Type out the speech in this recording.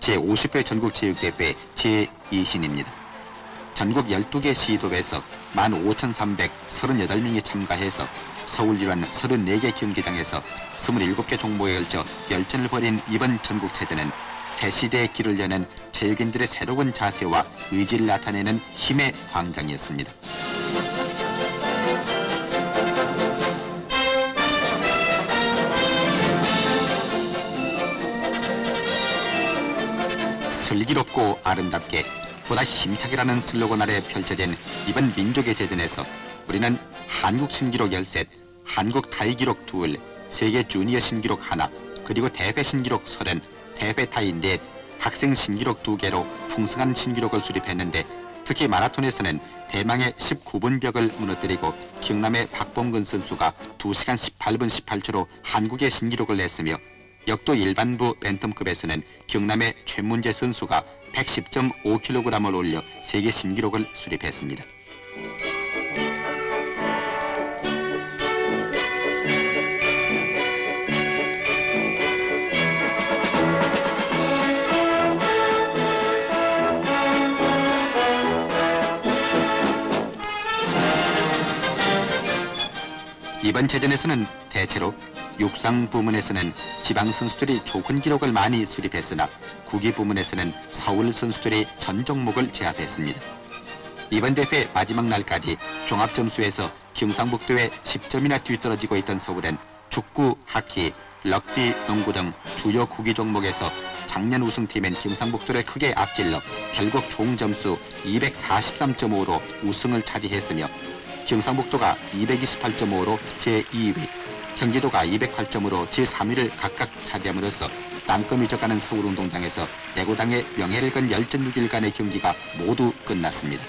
제50회 전국체육대회 제2신입니다. 전국 12개 시도에서 15,338명이 참가해서 서울 일환 34개 경기장에서 27개 종목에 걸쳐 열전을 벌인 이번 전국체전은 새 시대의 길을 여는 체육인들의 새로운 자세와 의지를 나타내는 힘의 광장이었습니다. 슬기롭고 아름답게 보다 힘차게라는 슬로건 아래 펼쳐진 이번 민족의 대전에서 우리는 한국 신기록 13, 한국 타이 기록 2, 세계 주니어 신기록 하나, 그리고 대회 신기록 30, 대회 타이 4, 학생 신기록 2개로 풍성한 신기록을 수립했는데 특히 마라톤에서는 대망의 19분 벽을 무너뜨리고 경남의 박범근 선수가 2시간 18분 18초로 한국의 신기록을 냈으며 역도 일반부 벤텀급에서는 경남의 최문재 선수가 110.5kg을 올려 세계 신기록을 수립했습니다. 이번 체전에서는 대체로 육상 부문에서는 지방 선수들이 좋은 기록을 많이 수립했으나 구기 부문에서는 서울 선수들이 전 종목을 제압했습니다. 이번 대회 마지막 날까지 종합 점수에서 경상북도에 10점이나 뒤떨어지고 있던 서울은 축구, 하키, 럭비, 농구 등 주요 구기 종목에서 작년 우승팀인 경상북도를 크게 앞질러 결국 총 점수 243.5로 우승을 차지했으며 경상북도가 228.5로 제2위, 경기도가 208점으로 제3위를 각각 차지함으로써 땅금이 져가는 서울운동장에서 대구당의 명예를 건 열전 6일간의 경기가 모두 끝났습니다.